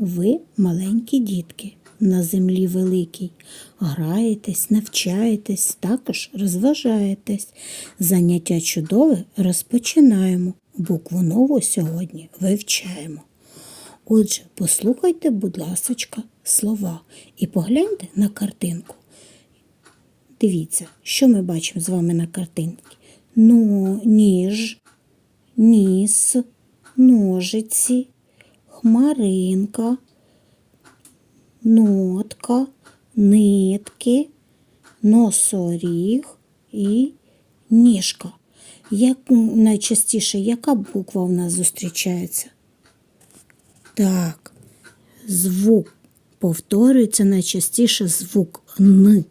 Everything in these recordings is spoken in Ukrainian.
Ви маленькі дітки на землі великій. Граєтесь, навчаєтесь, також розважаєтесь. Заняття чудове розпочинаємо. Букву нову сьогодні вивчаємо. Отже, послухайте, будь ласочка, слова і погляньте на картинку. Дивіться, що ми бачимо з вами на картинці. Ну, ніж, ніс, ножиці, хмаринка, нотка, нитки, носоріг і ніжка. Як найчастіше яка буква в нас зустрічається? Так, звук. Повторюється найчастіше звук Н.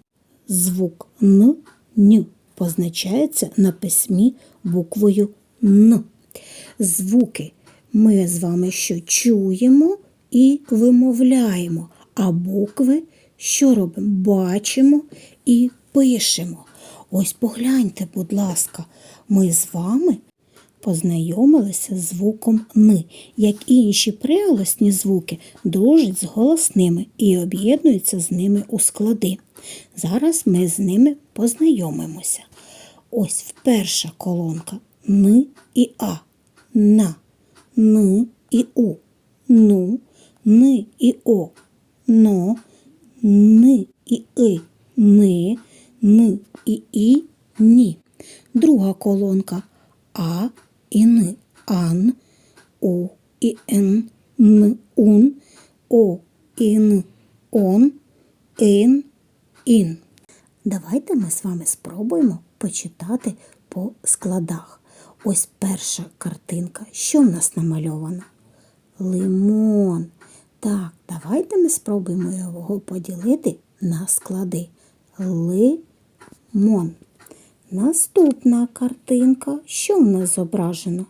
Звук Н, Н позначається на письмі буквою Н. Звуки ми з вами що чуємо і вимовляємо, а букви що робимо? Бачимо і пишемо. Ось погляньте, будь ласка, ми з вами познайомилися з звуком Н, як інші приголосні звуки дружать з голосними і об'єднуються з ними у склади. Зараз ми з ними познайомимося. Ось перша колонка Н і А. На, Н і У. Ну, Н і О. Но, Н і И. Ни, Н і І. Ні. Друга колонка А і Н. Ан, У і Н. Н, Ун, О і Н. Он, Ін, Ін. Давайте ми з вами спробуємо почитати по складах. Ось перша картинка. Що в нас намальовано? Лимон. Так, давайте ми спробуємо його поділити на склади. Лимон. Наступна картинка. Що в нас зображено?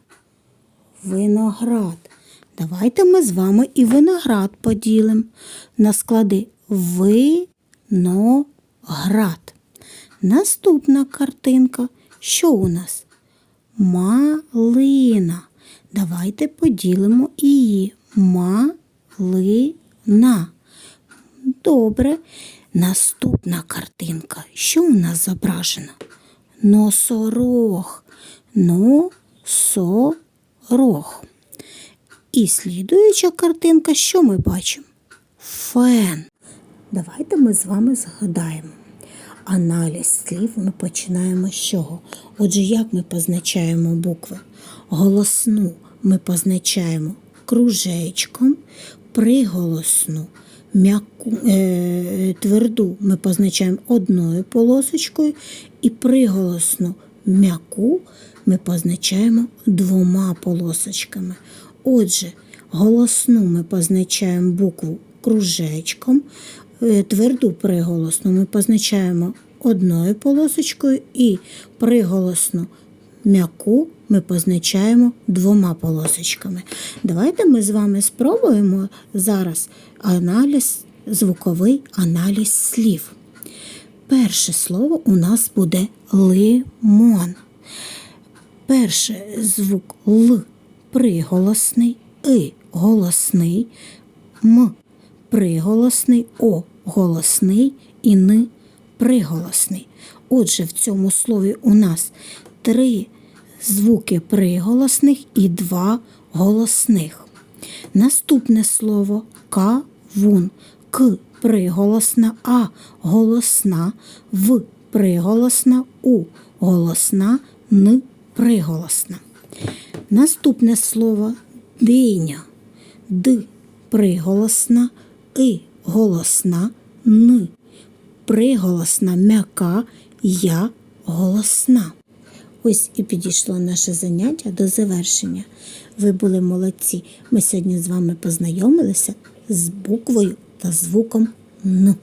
Виноград. Давайте ми з вами і виноград поділимо на склади виноград. Наступна картинка. Що у нас? Малина. Давайте поділимо її. Малина. Добре. Наступна картинка. Що у нас зображено? Носорог. Носорог. І слідуюча картинка, що ми бачимо? Фен. Давайте ми з вами згадаємо. Аналіз слів ми починаємо з чого? Отже, як ми позначаємо букви? Голосну ми позначаємо кружечком, приголосну, м'яку, е, тверду ми позначаємо одною полосочкою, і приголосну м'яку ми позначаємо двома полосочками. Отже, голосну ми позначаємо букву кружечком, тверду приголосну ми позначаємо одною полосочкою і приголосну м'яку ми позначаємо двома полосочками. Давайте ми з вами спробуємо зараз аналіз, звуковий аналіз слів. Перше слово у нас буде лимон. Перше звук Л приголосний, И голосний, М приголосний, О голосний і Н приголосний. Отже, в цьому слові у нас три звуки приголосних і два голосних. Наступне слово кавун. К приголосна, А голосна, В приголосна, У голосна, Н приголосна. Наступне слово диня. Д приголосна, И голосна, Н приголосна, м'яка, Я голосна. Ось і підійшло наше заняття до завершення. Ви були молодці. Ми сьогодні з вами познайомилися з буквою та звуком Н.